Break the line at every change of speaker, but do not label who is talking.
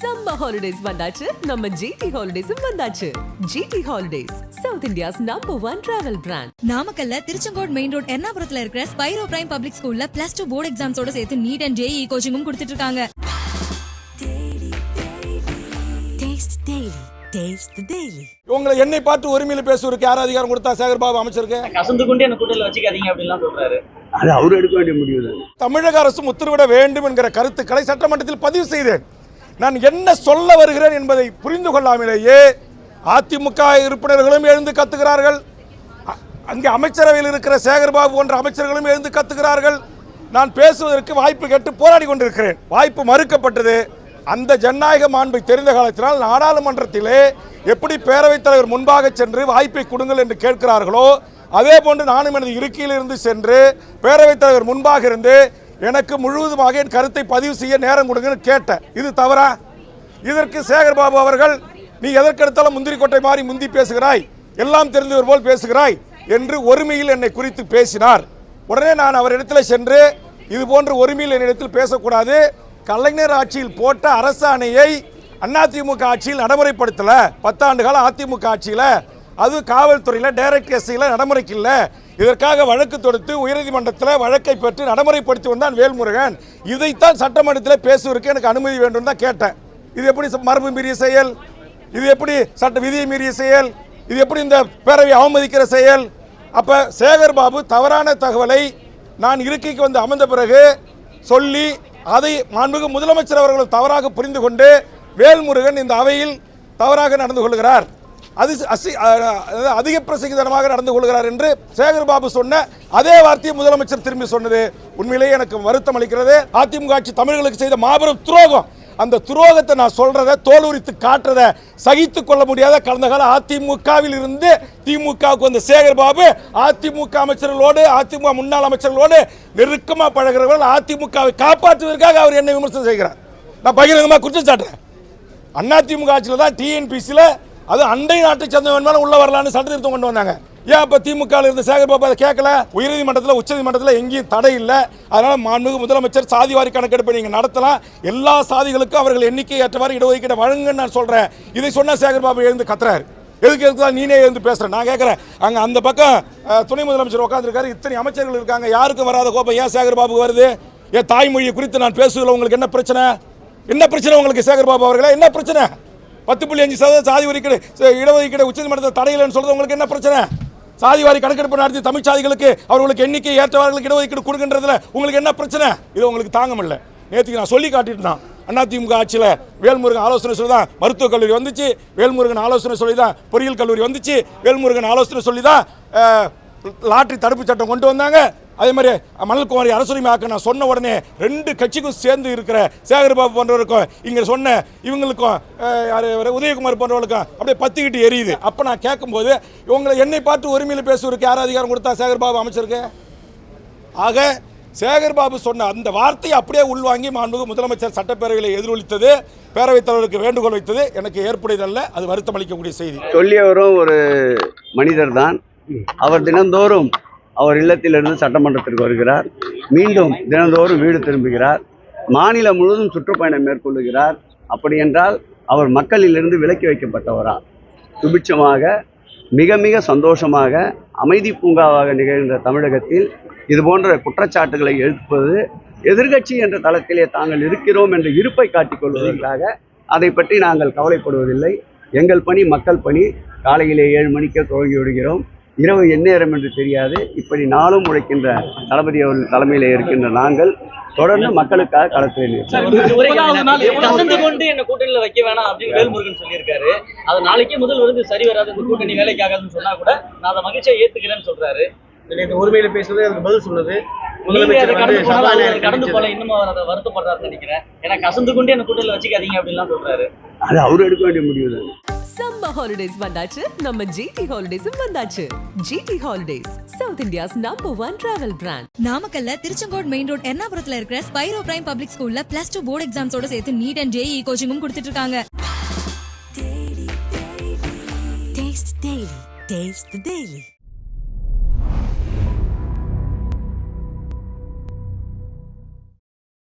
Summer holidays வந்தாச்சு. நம்ம GT ஹாலிடேஸும் வந்தாச்சு. GT Holidays South India's number one travel brand
நாமக்கல்ல திருச்செங்கோடு மெயின் ரோட் எர்ணாபுரத்துல இருக்கிற ஸ்பைரோ பிரைம் பப்ளிக் ஸ்கூல்ல பிளஸ் டூ போர்டு எக்ஸாம்ஸோட சேர்த்து நீட் அண்ட் ஜேஇ கோச்சிங்கும் கொடுத்துட்டு இருக்காங்க.
உங்களை என்னை பார்த்து உரிமையில பேசுவதற்கு யார் அதிகாரம் கொடுத்தா சேகர் பாபு அமைச்சருக்கு?
கசந்து கொண்டு என்ன கூட்டத்தில் வச்சுக்காதீங்க அப்படின்லாம் சொல்றாரு.
அது அவர் எடுக்க வேண்டிய முடிவு
தமிழக அரசு உத்தரவிட வேண்டும் என்கிற கருத்துக்களை சட்டமன்றத்தில் பதிவு செய்தேன். நான் என்ன சொல்ல வருகிறேன் என்பதை புரிந்து கொள்ளாமலேயே அதிமுக உறுப்பினர்களும் எழுந்து கத்துகிறார்கள். அங்கே அமைச்சரவையில் இருக்கிற சேகர்பாபு போன்ற அமைச்சர்களும் எழுந்து கத்துகிறார்கள். நான் பேசுவதற்கு வாய்ப்பு கேட்டு போராடி கொண்டிருக்கிறேன். வாய்ப்பு மறுக்கப்பட்டது. அந்த ஜனநாயக மாண்பை தெரிந்த காலத்தினால் நாடாளுமன்றத்திலே எப்படி பேரவைத் தலைவர் முன்பாக சென்று வாய்ப்பை கொடுங்கள் என்று கேட்கிறார்களோ அதே போன்று நானும் எனது இருக்கையில் இருந்து சென்று பேரவைத் தலைவர் முன்பாக இருந்து எனக்கு முழுவதுமாக என் கருத்தை பதிவு செய்ய நேரம் கொடுங்கன்னு கேட்டேன். இது தவறா? இதற்கு சேகர்பாபு அவர்கள் நீ எதற்கெடுத்தாலும் முந்திரி கொட்டை மாறி முந்தி பேசுகிறாய். எல்லாம் தெரிந்தவர் போல் பேசுகிறாய் என்று ஒருமையில் என்னை குறித்து பேசினார். உடனே நான் அவரிடத்தில் சென்று இது போன்ற ஒருமையில் என்னிடத்தில் பேசக்கூடாது. கலைஞர் ஆட்சியில் போட்ட அரசாணையை அதிமுக ஆட்சியில் நடைமுறைப்படுத்தலை. பத்தாண்டு காலம் அதிமுக ஆட்சியில் அது காவல்துறையில் டைரக்ட் எஸ்ஐயில் நடைமுறைக்கு இல்லை. இதற்காக வழக்கு தொடுத்து உயர்நீதிமன்றத்தில் வழக்கை பெற்று நடைமுறைப்படுத்தி வந்தான் வேல்முருகன். இதைத்தான் சட்டமன்றத்தில் பேசுவதற்கு எனக்கு அனுமதி வேண்டும் தான் கேட்டேன். இது எப்படி மரபு மீறிய செயல்? இது எப்படி சட்ட விதியை மீறிய செயல்? இது எப்படி இந்த பேரவை அவமதிக்கிற செயல்? அப்போ சேகர் பாபு தவறான தகவலை நான் இருக்கைக்கு வந்து அமர்ந்த பிறகு சொல்லி அதை மாண்புமிகு முதலமைச்சர் அவர்கள் தவறாக புரிந்து கொண்டு வேல்முருகன் இந்த அவையில் தவறாக நடந்து கொள்கிறார். அது அசி அதாவது அதிக பிரசங்கிதனமாக நடந்து கொள்கிறார் என்று சேகர் பாபு சொன்ன அதே வார்த்தையை முதலமைச்சர் திரும்பி சொன்னது. உண்மையிலேயே எனக்கு வருத்தம் அளிக்கிறது. அதிமுக ஆட்சி தமிழர்களுக்கு செய்த மாபெரும் துரோகம். அந்த துரோகத்தை நான் சொல்றத தோலுரித்து காட்டுறத சகித்து கொள்ள முடியாத கடந்த கால அதிமுகவில் இருந்து திமுகவுக்கு வந்த சேகர் பாபு அதிமுக அமைச்சர்களோடு அதிமுக முன்னாள் அமைச்சர்களோடு நெருக்கமாக பழகிறவர்கள் அதிமுகவை காப்பாற்றுவதற்காக அவர் என்னை விமர்சனம் செய்கிறார். நான் பகிரங்கமாக குற்றம் சாட்டுறேன். அதிமுக ஆட்சியில் தான் டிஎன்பிசியில் அது அண்டை நாட்டை சேர்ந்தவன் மேலே உள்ள வரலான்னு சட்ட திருத்தம் கொண்டு வந்தாங்க. ஏன் இப்போ திமுக இருந்த சேகர் பாபு அதை கேட்கல உயர்நீதிமன்றத்தில் உச்சநீதிமன்றத்தில் எங்கேயும் தடை இல்லை. அதனால் மாண்புமிகு முதலமைச்சர் சாதிவாரி கணக்கெடுப்பை நீங்கள் நடத்தலாம். எல்லா சாதிகளுக்கும் அவர்கள் எண்ணிக்கை ஏற்றவாறு இடஒதுக்கீடு வழங்குன்னு நான் சொல்கிறேன் இதை சொன்ன சேகர் பாபு எழுந்து கத்துறாரு. எதுக்கு எதுக்கு தான் நீனே எழுந்து பேசுகிறேன் நான் கேட்குறேன் அங்கே அந்த பக்கம் துணை முதலமைச்சர் உட்காந்துருக்காரு இத்தனை அமைச்சர்கள் இருக்காங்க. யாருக்கும் வராத கோபம் ஏன் சேகர் பாபு வருது? ஏன் தாய்மொழியை குறித்து நான் பேசுவதில் உங்களுக்கு என்ன பிரச்சனை? என்ன பிரச்சனை உங்களுக்கு சேகர் பாபு அவர்களே? என்ன பிரச்சனை? பத்து புள்ளி அஞ்சு சதவீதம் சாதி ஒதுக்கீடு இடஒதுக்கீடு உச்சநீதிமன்றத்தில் தடையில்லைன்னு சொல்றது உங்களுக்கு என்ன பிரச்சனை? சாதிவாரி கணக்கெடுப்பு நடத்தி தமிழ் சாதிகளுக்கு அவர்களுக்கு எண்ணிக்கை ஏற்றவர்களுக்கு இடஒதுக்கீடு கொடுக்கின்றதுல உங்களுக்கு என்ன பிரச்சனை? இது உங்களுக்கு தாங்க முடியல நேற்றுக்கு நான் சொல்லி காட்டிட்டு அதிமுக ஆட்சியில் வேல்முருகன் ஆலோசனை சொல்லி தான் மருத்துவக் கல்லூரி வந்துச்சு. வேல்முருகன் ஆலோசனை சொல்லி தான் பொறியியல் கல்லூரி வந்துச்சு. வேல்முருகன் ஆலோசனை சொல்லி தான் லாட்ரி தடுப்பு சட்டம் கொண்டு வந்தாங்க. அதே மாதிரி மணல்குமாரி அரசுரிமையாக்க அரசுரிமை ஆக்க நான் சொன்ன உடனே ரெண்டு கட்சிக்கும் சேர்ந்து இருக்கிற சேகர்பாபு போன்றவருக்கும் இங்கே சொன்ன இவங்களுக்கும் அஹ், உதயகுமார் போன்றவர்களுக்கும் அப்படியே பத்திக்கிட்டு எரியுது. அப்போ நான் கேட்கும்போது இவங்களை என்னை பார்த்து உரிமையில் பேசுவதற்கு யார் அதிகாரம் கொடுத்தா சேகர்பாபு அமைச்சிருக்கு? ஆக சேகர்பாபு சொன்ன அந்த வார்த்தையை அப்படியே உள்வாங்கி மாண்புகு முதலமைச்சர் சட்டப்பேரவையில் எதிரொலித்தது பேரவைத் தலைவருக்கு வேண்டுகோள் வைத்தது எனக்கு ஏற்புடையதல்ல அது வருத்தம் அளிக்கக்கூடிய செய்தி.
சொல்லியவரும் ஒரு மனிதர் தான் அவர் தினந்தோறும் அவர் இல்லத்திலிருந்து சட்டமன்றத்திற்கு வருகிறார். மீண்டும் தினந்தோறும் வீடு திரும்புகிறார். மாநிலம் முழுவதும் சுற்றுப்பயணம் மேற்கொள்ளுகிறார். அப்படி என்றால் அவர் மக்களிலிருந்து விலக்கி வைக்கப்பட்டவரா? சுபிட்சமாக மிக மிக சந்தோஷமாக அமைதி பூங்காவாக நிகழ்கின்ற தமிழகத்தில் இது போன்ற குற்றச்சாட்டுகளை எழுப்பது எதிர்கட்சி என்ற தளத்திலே தாங்கள் இருக்கிறோம் என்ற இருப்பை காட்டிக் கொள்வதற்காக அதை பற்றி நாங்கள் கவலைப்படுவதில்லை. எங்கள் பணி மக்கள் பணி. காலையிலே ஏழு மணிக்கே துவங்கி விடுகிறோம். இரவு எந்நேரம் என்று தெரியாது. இப்படி நாளும் உழைக்கின்ற தளபதி அவர்கள் தலைமையிலே இருக்கின்ற நாங்கள் தொடர்ந்து மக்களுக்காக களத்தில்.
கசந்து கொண்டு என்ன கூட்டணியில வைக்க வேணாம் அப்படின்னு வேல்முருகன் சொல்லியிருக்காரு. அது நாளைக்கே முதல் வந்து சரி வராது இந்த கூட்டணி வேலைக்காகாதுன்னு சொன்னா கூட நான் அதை மகிழ்ச்சியா ஏத்துக்கிறேன்னு சொல்றாரு.
உரிமையில பேசுறது அதுக்கு பதில் சொன்னது
கடந்து போல. இன்னும் அவர் அதை வருத்தப்படுறாருன்னு நினைக்கிறேன். ஏன்னா கசந்து கொண்டு என்ன கூட்டணியில வச்சுக்காதீங்க அப்படின்லாம் சொல்றாரு.
அது அவர் எடுக்க வேண்டிய முடிவு
சம்மர் ஹாலிடேஸ் வந்தாச்சு. நம்ம ஜிடி ஹாலிடேஸும் வந்தாச்சு. GT Holidays South India's number one travel brand
நாமக்கல்ல திருச்செங்கோடு மெயின் ரோட் எர்ணாபுரத்துல இருக்கிற ஸ்பைரோ பிரைம் பப்ளிக் ஸ்கூல்ல பிளஸ் டூ போர்டு எக்ஸாம்ஸோட சேர்த்து நீட் அண்ட் ஜேஇ கோச்சிங்கும் கொடுத்துட்டு இருக்காங்க.
Taste